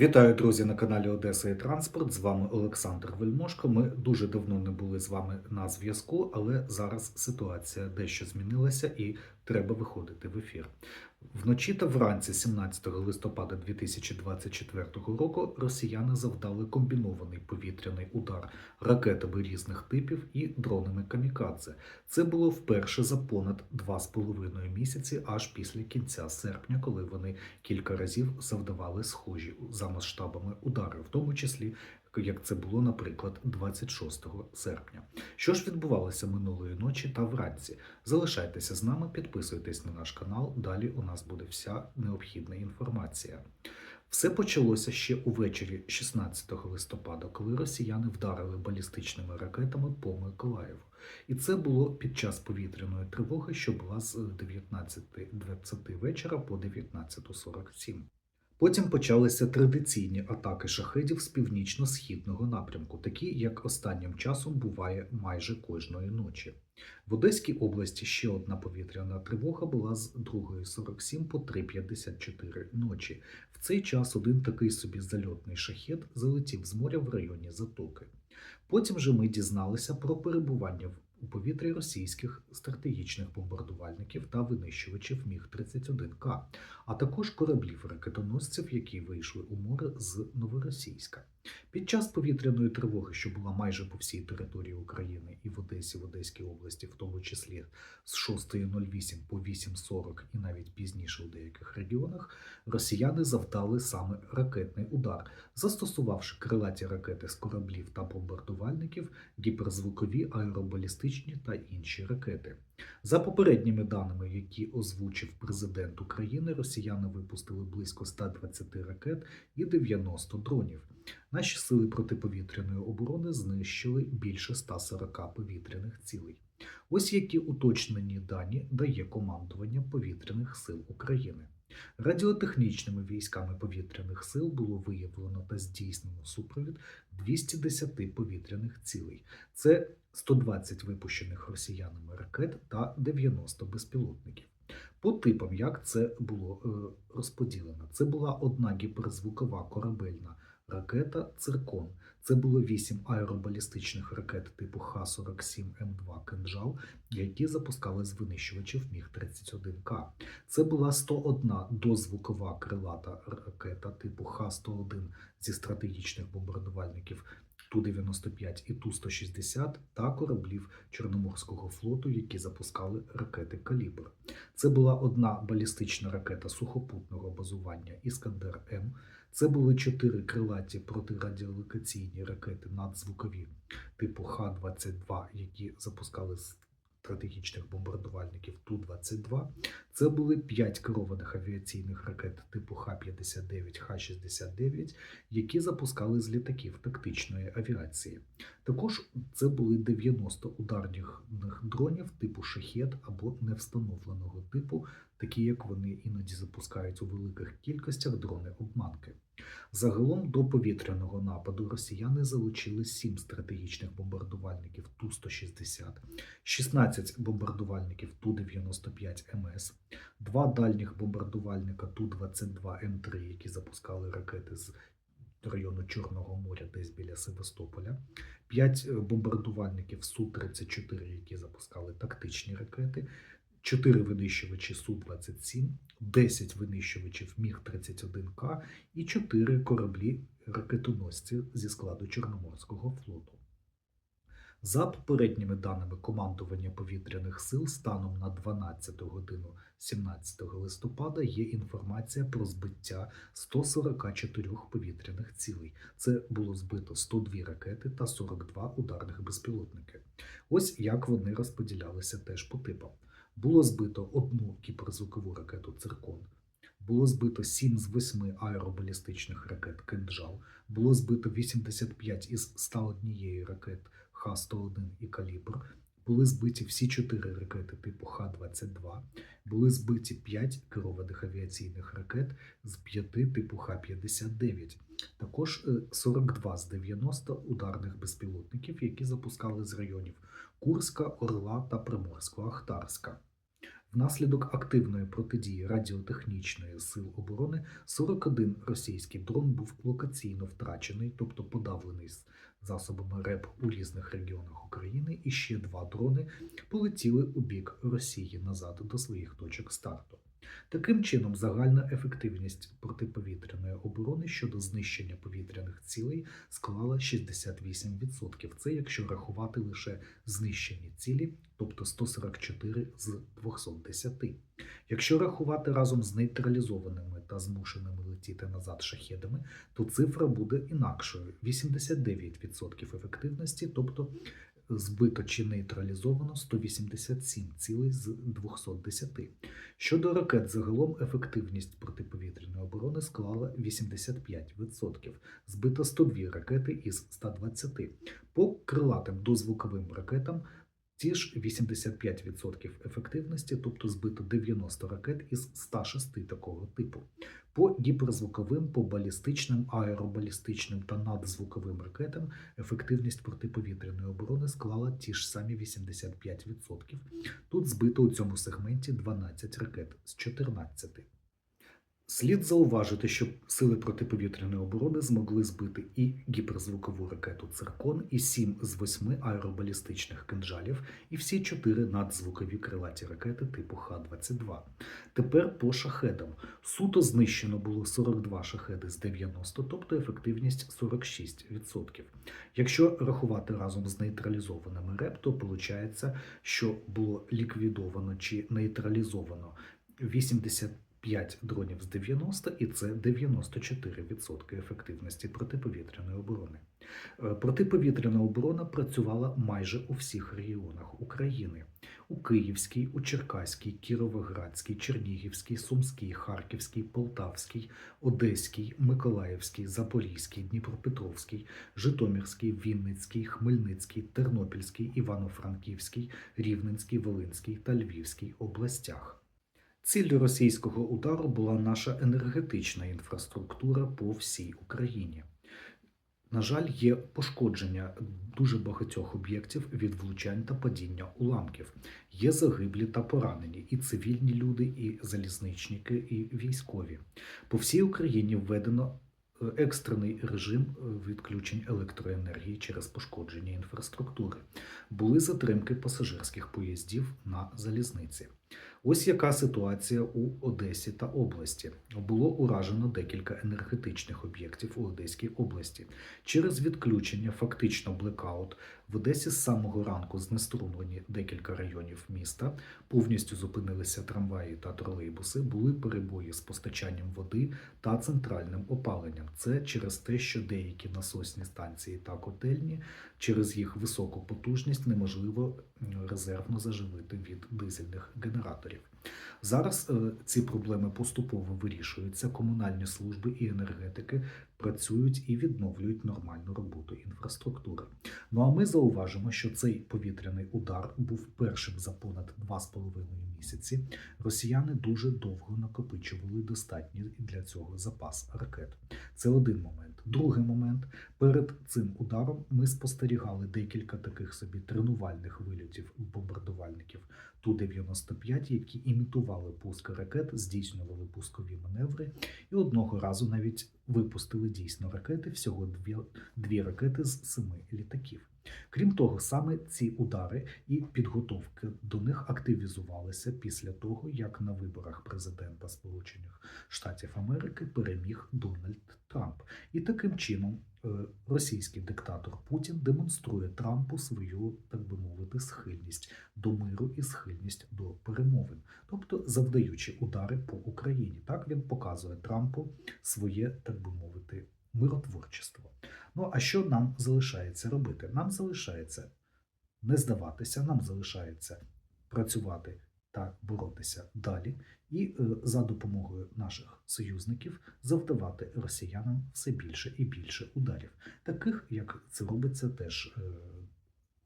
Вітаю, друзі, на каналі Одеса і Транспорт. З вами Олександр Вельмошко. Ми дуже давно не були з вами на зв'язку, але зараз ситуація дещо змінилася і треба виходити в ефір. Вночі та вранці 17 листопада 2024 року росіяни завдали комбінований повітряний удар ракетами різних типів і дронами камікадзе. Це було вперше за понад 2,5 місяці, аж після кінця серпня, коли вони кілька разів завдавали схожі за масштабами удари, в тому числі як це було, наприклад, 26 серпня. Що ж відбувалося минулої ночі та вранці? Залишайтеся з нами, підписуйтесь на наш канал. Далі у нас буде вся необхідна інформація. Все почалося ще увечері 16 листопада, коли росіяни вдарили балістичними ракетами по Миколаєву. І це було під час повітряної тривоги, що була з 19.20 вечора по 19.47. Потім почалися традиційні атаки шахедів з північно-східного напрямку, такі як останнім часом буває майже кожної ночі. В Одеській області ще одна повітряна тривога була з 2.47 по 3.54 ночі. В цей час один такий собі зальотний шахет залетів з моря в районі Затоки. Потім же ми дізналися про перебування в у повітрі російських стратегічних бомбардувальників та винищувачів Міг-31К, а також кораблів ракетоносців, які вийшли у море з Новоросійська. Під час повітряної тривоги, що була майже по всій території України і в Одесі, в Одеській області, в тому числі з 6.08 по 8.40 і навіть пізніше у деяких регіонах, росіяни завдали саме ракетний удар, застосувавши крилаті ракети з кораблів та бомбардувальників, гіперзвукові, аеробалістичні та інші ракети. За попередніми даними, які озвучив президент України, росіяни випустили близько 120 ракет і 90 дронів. Наші сили протиповітряної оборони знищили більше 140 повітряних цілей. Ось які уточнені дані дає командування повітряних сил України. Радіотехнічними військами повітряних сил було виявлено та здійснено супровід 210 повітряних цілей. Це 120 випущених росіянами ракет та 90 безпілотників. По типам, як це було е, розподілено, це була одна гіперзвукова корабельна ракета Циркон. Це було вісім аеробалістичних ракет типу Х-47М2 «Кинжал», які запускали з винищувачів Міг-31К. Це була 101 дозвукова крилата ракета типу Х-101 зі стратегічних бомбардувальників Ту-95 і Ту-160 та кораблів Чорноморського флоту, які запускали ракети Калібр. Це була одна балістична ракета сухопутного базування Іскандер М. Це були чотири крилаті протирадіолокаційні ракети надзвукові типу Х-22, які запускали з стратегічних бомбардувальників Ту-22. Це були п'ять керованих авіаційних ракет типу Х-59, Х-69, які запускали з літаків тактичної авіації. Також це були 90 ударних дронів типу шахет або невстановленого типу, такі як вони іноді запускають у великих кількостях дрони обманки. Загалом до повітряного нападу росіяни залучили 7 стратегічних бомбардувальників Ту-160, 16 бомбардувальників Ту-95 МС, два дальніх бомбардувальника Ту-22М3, які запускали ракети з району Чорного моря, десь біля Севастополя, 5 бомбардувальників Су-34, які запускали тактичні ракети, 4 винищувачі Су-27, 10 винищувачів Міг-31К і 4 кораблі ракетоносці зі складу Чорноморського флоту. За попередніми даними командування повітряних сил, станом на 12 годину 17 листопада є інформація про збиття 144 повітряних цілей. Це було збито 102 ракети та 42 ударних безпілотники. Ось як вони розподілялися теж по типам. Було збито одну кіперзвукову ракету Циркон. Було збито 7 з 8 аеробалістичних ракет «Кинджал», було збито 85 із 101 ракет Х-101 і «Калібр», були збиті всі 4 ракети типу Х-22, були збиті 5 керованих авіаційних ракет з 5 типу Х-59, також 42 з 90 ударних безпілотників, які запускали з районів Курська, Орла та Приморсько-Ахтарська. Внаслідок активної протидії радіотехнічної сил оборони 41 російський дрон був локаційно втрачений, тобто подавлений засобами РЕП у різних регіонах України, і ще два дрони полетіли у бік Росії назад до своїх точок старту. Таким чином, загальна ефективність протиповітряної оборони щодо знищення повітряних цілей склала 68%. Це якщо рахувати лише знищені цілі, тобто 144 з 210. Якщо рахувати разом з нейтралізованими та змушеними летіти назад шахедами, то цифра буде інакшою: 89% ефективності, тобто збито чи нейтралізовано 187 цілей з 210. Щодо ракет, загалом ефективність протиповітряної оборони склала 85%, збито 102 ракети із 120. По крилатим дозвуковим ракетам ті ж 85% ефективності, тобто збито 90 ракет із 106 такого типу. По гіперзвуковим, по балістичним, аеробалістичним та надзвуковим ракетам ефективність протиповітряної оборони склала ті ж самі 85%. Тут збито у цьому сегменті 12 ракет з 14. Слід зауважити, що сили протиповітряної оборони змогли збити і гіперзвукову ракету Циркон, і 7 з 8 аеробалістичних кинжалів, і всі 4 надзвукові крилаті ракети типу Х-22. Тепер по шахедам. Суто знищено було 42 шахеди з 90, тобто ефективність 46%. Якщо рахувати разом з нейтралізованими РЕП, то виходить, що було ліквідовано чи нейтралізовано 80 5 дронів з 90, і це 94% ефективності протиповітряної оборони. Е, Протиповітряна оборона працювала майже у всіх регіонах України: у Київській, у Черкаській, Кіровоградській, Чернігівській, Сумській, Харківській, Полтавській, Одеській, Миколаївській, Запорізькій, Дніпропетровській, Житомирській, Вінницькій, Хмельницькій, Тернопільській, Івано-Франківській, Рівненській, Волинській та Львівській областях. Ціллю російського удару була наша енергетична інфраструктура по всій Україні. На жаль, є пошкодження дуже багатьох об'єктів від влучань та падіння уламків. Є загиблі та поранені і цивільні люди, і залізничники, і військові. По всій Україні введено е, екстрений режим е, відключень електроенергії через пошкодження інфраструктури. Були затримки пасажирських поїздів на залізниці. Ось яка ситуація у Одесі та області. Було уражено декілька енергетичних об'єктів у Одеській області. Через відключення, фактично блекаут, в Одесі з самого ранку знеструмлені декілька районів міста, повністю зупинилися трамваї та тролейбуси, були перебої з постачанням води та центральним опаленням. Це через те, що деякі насосні станції та котельні через їх високу потужність неможливо резервно заживити від дизельних генераторів. Зараз е, ці проблеми поступово вирішуються. Комунальні служби і енергетики працюють і відновлюють нормальну роботу інфраструктури. Ну а ми зауважимо, що цей повітряний удар був першим за понад 2,5 місяці. Росіяни дуже довго накопичували достатній для цього запас ракет. Це один момент. Другий момент. Перед цим ударом ми спостерігали декілька таких собі тренувальних вильотів бомбардувальників. Ту-95, які імітували пуск ракет, здійснювали пускові маневри, і одного разу навіть випустили дійсно ракети, всього дві, дві ракети з семи літаків. Крім того, саме ці удари і підготовки до них активізувалися після того, як на виборах президента Сполучених Штатів Америки переміг Дональд Трамп. І таким чином е, російський диктатор Путін демонструє Трампу свою, так би мовити, схильність до миру і схильність до перемовин, тобто завдаючи удари по Україні. Так він показує Трампу своє, так би мовити, миротворчество. Ну а що нам залишається робити? Нам залишається не здаватися, нам залишається працювати та боротися далі, і е, за допомогою наших союзників завдавати росіянам все більше і більше ударів, таких як це робиться теж е,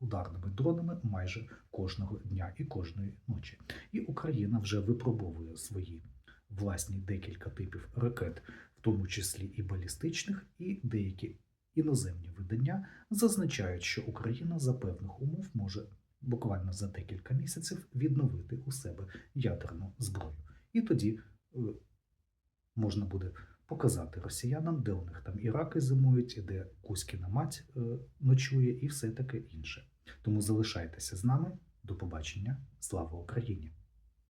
ударними дронами майже кожного дня і кожної ночі. І Україна вже випробовує свої власні декілька типів ракет, тому числі і балістичних, і деякі іноземні видання зазначають, що Україна за певних умов може буквально за декілька місяців відновити у себе ядерну зброю. І тоді е, можна буде показати росіянам, де у них там і раки зимують, і де Кузькіна мать е, ночує, і все таке інше. Тому залишайтеся з нами. До побачення. Слава Україні!